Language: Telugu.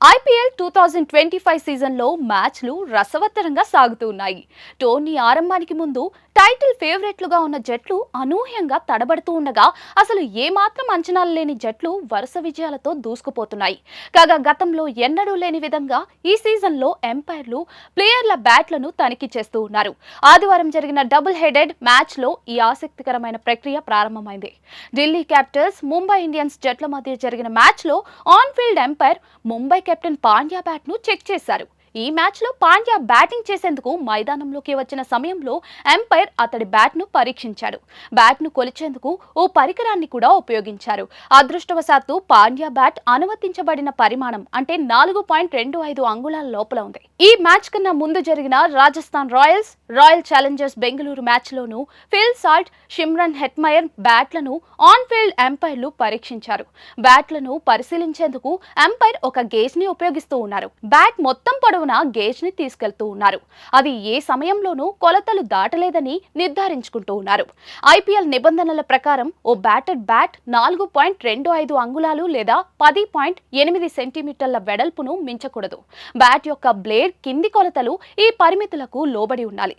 IPL two thousand twenty five సీజన్లో మ్యాచ్లు రసవత్తరంగా సాగుతూ ఉన్నాయి. టోర్నీ ఆరంభానికి ముందు టైటిల్ ఫేవరెట్లుగా ఉన్న జట్లు అనూహ్యంగా తడబడుతూ ఉండగా అసలు ఏమాత్రం అంచనాలు లేని జట్లు వరుస విజయాలతో దూసుకుపోతున్నాయి. కాగా గతంలో ఎన్నడూ లేని విధంగా ఈ సీజన్లో ఎంపైర్లు ప్లేయర్ల బ్యాట్లను తనిఖీ చేస్తూ ఉన్నారు. ఆదివారం జరిగిన డబుల్ హెడెడ్ మ్యాచ్లో ఈ ఆసక్తికరమైన ప్రక్రియ ప్రారంభమైంది. ఢిల్లీ క్యాపిటల్స్ ముంబై ఇండియన్స్ జట్ల మధ్య జరిగిన మ్యాచ్లో on field umpire Mumbai captain Pandya బ్యాట్ను check చేశారు. ఈ మ్యాచ్లో పాండ్యా బ్యాటింగ్ చేసేందుకు మైదానంలోకి వచ్చిన సమయంలో ఎంపైర్ అతడి బ్యాట్ను పరీక్షించాడు. బ్యాట్ను కొలిచేందుకు ఓ పరికరాన్ని కూడా ఉపయోగించారు. అదృష్టవశాత్తు పాండ్యా బ్యాట్ అనుమతించబడిన పరిమాణం అంటే నాలుగు పాయింట్ రెండు ఐదు అంగుళాల లోపల ఉంది. ఈ మ్యాచ్ కన్నా ముందు జరిగిన Rajasthan royals royal challengers Bengaluru మ్యాచ్లోనూ Phil Salt Shimron Hetmyer బ్యాట్లను ఆన్ ఫీల్డ్ ఎంపైర్లు పరీక్షించారు. బ్యాట్లను పరిశీలించేందుకు ఎంపైర్ ఒక గేజ్ని ఉపయోగిస్తూ ఉన్నారు. బ్యాట్ మొత్తం పొడవు పొడవునా గేజ్ని తీసుకెళ్తూ ఉన్నారు. అది ఏ సమయంలోనూ కొలతలు దాటలేదని నిర్ధారించుకుంటూ ఉన్నారు. ఐపీఎల్ నిబంధనల ప్రకారం ఓ బ్యాటెడ్ బ్యాట్ నాలుగు పాయింట్ రెండు ఐదు అంగుళాలు లేదా పది పాయింట్ ఎనిమిది సెంటీమీటర్ల వెడల్పును మించకూడదు. బ్యాట్ యొక్క బ్లేడ్ కింది కొలతలు ఈ పరిమితులకు లోబడి ఉండాలి.